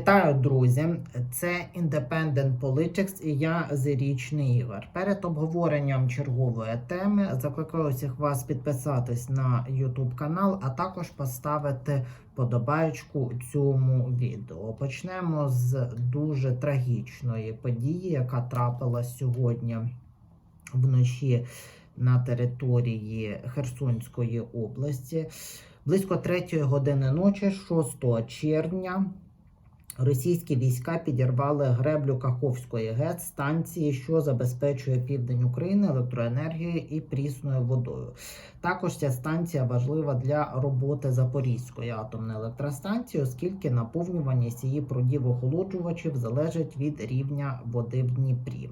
Вітаю, друзі! Це Independent Politics і я Зирічний Ігор. Перед обговоренням чергової теми закликаю всіх вас підписатись на YouTube канал, а також поставити подобаєчку цьому відео. Почнемо з дуже трагічної події, яка трапилась сьогодні вночі на території Херсонської області. Близько 3 години ночі, 6 червня. Російські війська підірвали греблю Каховської ГЕС станції, що забезпечує південь України електроенергією і прісною водою. Також ця станція важлива для роботи Запорізької атомної електростанції, оскільки наповнюваність її прудів охолоджувачів залежить від рівня води в Дніпрі.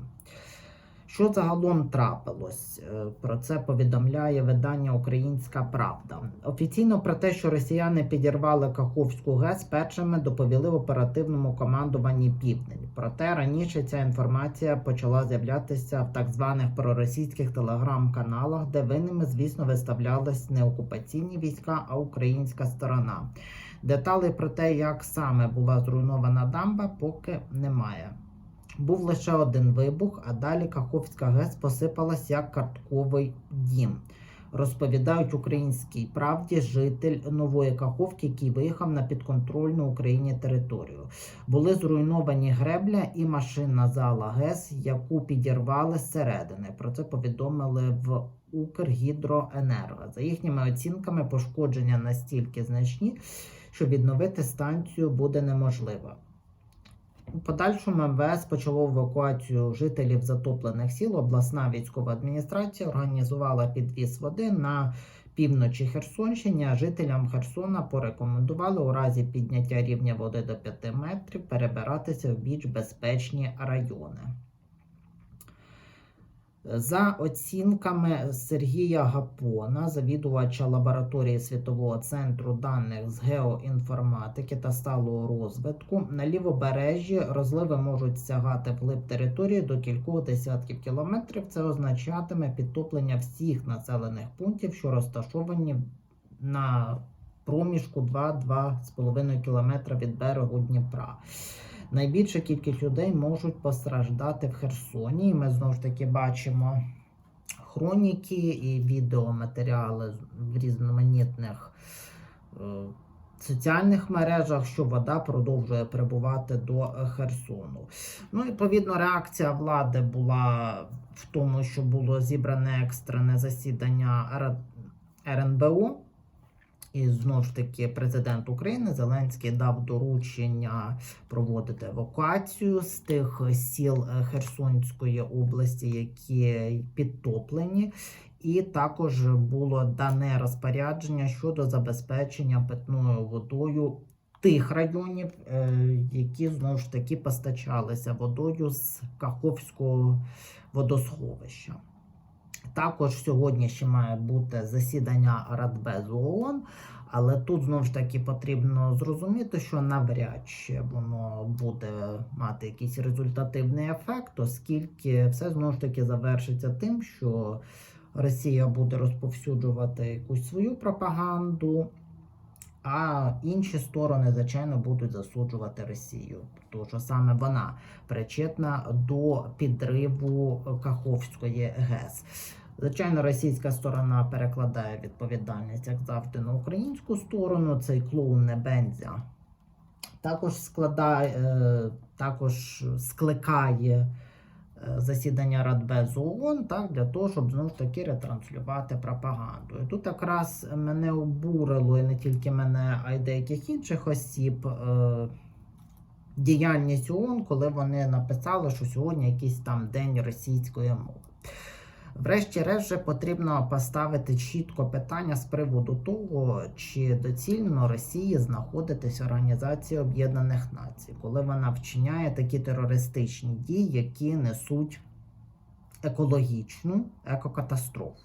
Що загалом трапилось? Е, Про це повідомляє видання Українська Правда. Офіційно про те, що росіяни підірвали Каховську ГЕС, першими доповіли в оперативному командуванні Південь. Проте раніше ця інформація почала з'являтися в так званих проросійських телеграм-каналах, де винними, звісно, виставлялись не окупаційні війська, а українська сторона. Деталей про те, як саме була зруйнована дамба, поки немає. Був лише один вибух, а далі Каховська ГЕС посипалась як картковий дім. Розповідають українській правді житель нової Каховки, який виїхав на підконтрольну Україні територію. Були зруйновані гребля і машинна зала ГЕС, яку підірвали зсередини. Про це повідомили в Укргідроенерго. За їхніми оцінками, пошкодження настільки значні, що відновити станцію буде неможливо. У подальшому МВС почало евакуацію жителів затоплених сіл. Обласна військова адміністрація організувала підвіз води на півночі Херсонщини. А жителям Херсона порекомендували у разі підняття рівня води до 5 метрів перебиратися в більш безпечні райони. За оцінками Сергія Гапона, завідувача лабораторії Світового центру даних з геоінформатики та сталого розвитку, на лівобережжі розливи можуть сягати вглиб території до кількох десятків кілометрів. Це означатиме підтоплення всіх населених пунктів, що розташовані на проміжку 2-2,5 км від берегу Дніпра. Найбільша кількість людей можуть постраждати в Херсоні. І ми знову ж таки бачимо хроніки і відеоматеріали в різноманітних е, соціальних мережах, що вода продовжує прибувати до Херсону. Ну, відповідно, реакція влади була в тому, що було зібране екстрене засідання РНБО. І знову ж таки, президент України Зеленський дав доручення проводити евакуацію з тих сіл е, Херсонської області, які підтоплені. І також було дане розпорядження щодо забезпечення питною водою тих районів, е, які знову ж таки постачалися водою з Каховського водосховища. Також сьогодні ще має бути засідання Радбезу ООН, але тут знову ж таки потрібно зрозуміти, що навряд чи воно буде мати якийсь результативний ефект, оскільки все знову ж таки завершиться тим, що Росія буде розповсюджувати якусь свою пропаганду. А інші сторони, звичайно, будуть засуджувати Росію, тому що саме вона причетна до підриву Каховської ГЕС. Звичайно, російська сторона перекладає відповідальність, як завжди, на українську сторону. Цей клоун не бензя. Також складає, е, також скликає засідання Радбезу ООН так, для того, щоб знову ж таки ретранслювати пропаганду. І тут якраз мене обурило і не тільки мене, а й деяких інших осіб. Е, Діяльність ООН, коли вони написали, що сьогодні якийсь там день російської мови. Врешті-решт вже потрібно поставити чітко питання з приводу того, чи доцільно Росії знаходитись в Організації Об'єднаних Націй, коли вона вчиняє такі терористичні дії, які несуть екологічну екокатастрофу.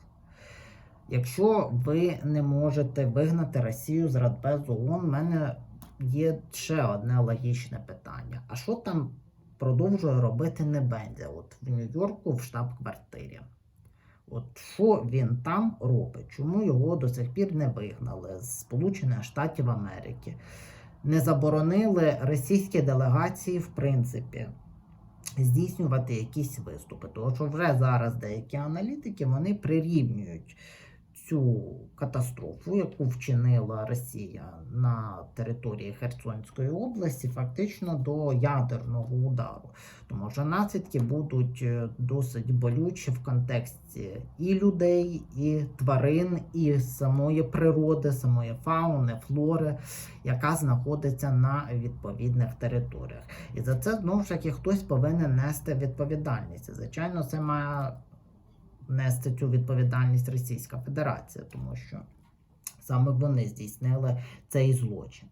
Якщо ви не можете вигнати Росію з Радбезу ООН, в мене є ще одне логічне питання: а що там продовжує робити Небендя от в Нью-Йорку в штаб-квартирі? От що він там робить? Чому його до сих пір не вигнали з Сполучених Штатів Америки? не заборонили російські делегації, в принципі, здійснювати якісь виступи. Тому що вже зараз деякі аналітики вони прирівнюють цю катастрофу, яку вчинила Росія на території Херсонської області, фактично до ядерного удару. Тому що наслідки будуть е, досить болючі в контексті і людей, і тварин, і самої природи, самої фауни, флори, яка знаходиться на відповідних територіях. І за це знову ж таки хтось повинен нести відповідальність. Звичайно, це має нести цю відповідальність Російська Федерація, тому що саме вони здійснили цей злочин.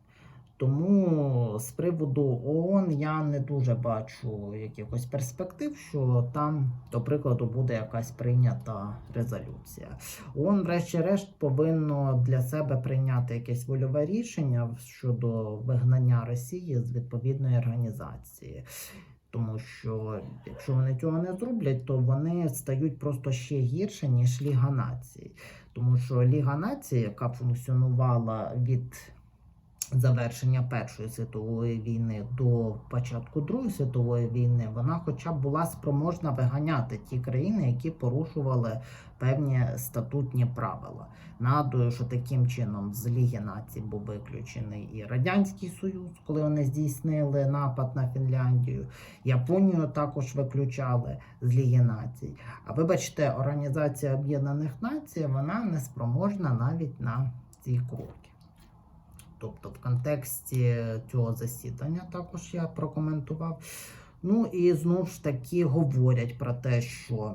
Тому з приводу ООН я не дуже бачу якихось перспектив, що там, до прикладу, буде якась прийнята резолюція. ООН, врешті-решт, повинно для себе прийняти якесь вольове рішення щодо вигнання Росії з відповідної організації. Тому що якщо вони цього не зроблять, то вони стають просто ще гірше, ніж Ліга Нації. Тому що Ліга Нації, яка функціонувала від завершення Першої світової війни до початку Другої світової війни, вона хоча б була спроможна виганяти ті країни, які порушували певні статутні правила. Нагадую, що таким чином з Ліги націй був виключений і Радянський Союз, коли вони здійснили напад на Фінляндію. Японію також виключали з Ліги націй. А вибачте, Організація Об'єднаних Націй вона не спроможна навіть на ці кроки. Тобто, в контексті цього засідання також я прокоментував. Ну і знову ж таки говорять про те, що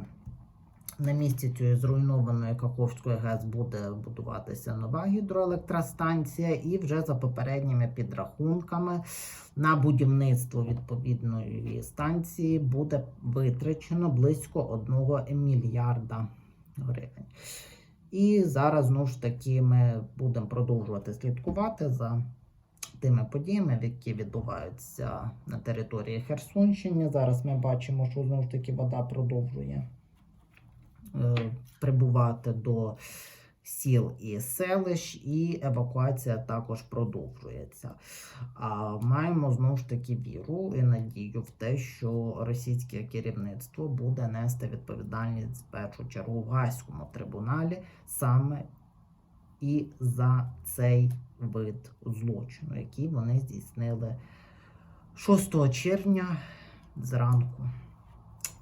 на місці цієї зруйнованої Каховської ГЕС буде будуватися нова гідроелектростанція, і вже за попередніми підрахунками на будівництво відповідної станції буде витрачено близько 1 мільярда гривень. І зараз знову ж таки ми будемо продовжувати слідкувати за тими подіями, які відбуваються на території Херсонщини. Зараз ми бачимо, що знову ж таки вода продовжує е, прибувати до сіл і селищ, і евакуація також продовжується. А маємо знову ж таки віру і надію в те, що російське керівництво буде нести відповідальність в першу чергу в Гаазькому трибуналі саме і за цей вид злочину, який вони здійснили 6 червня зранку.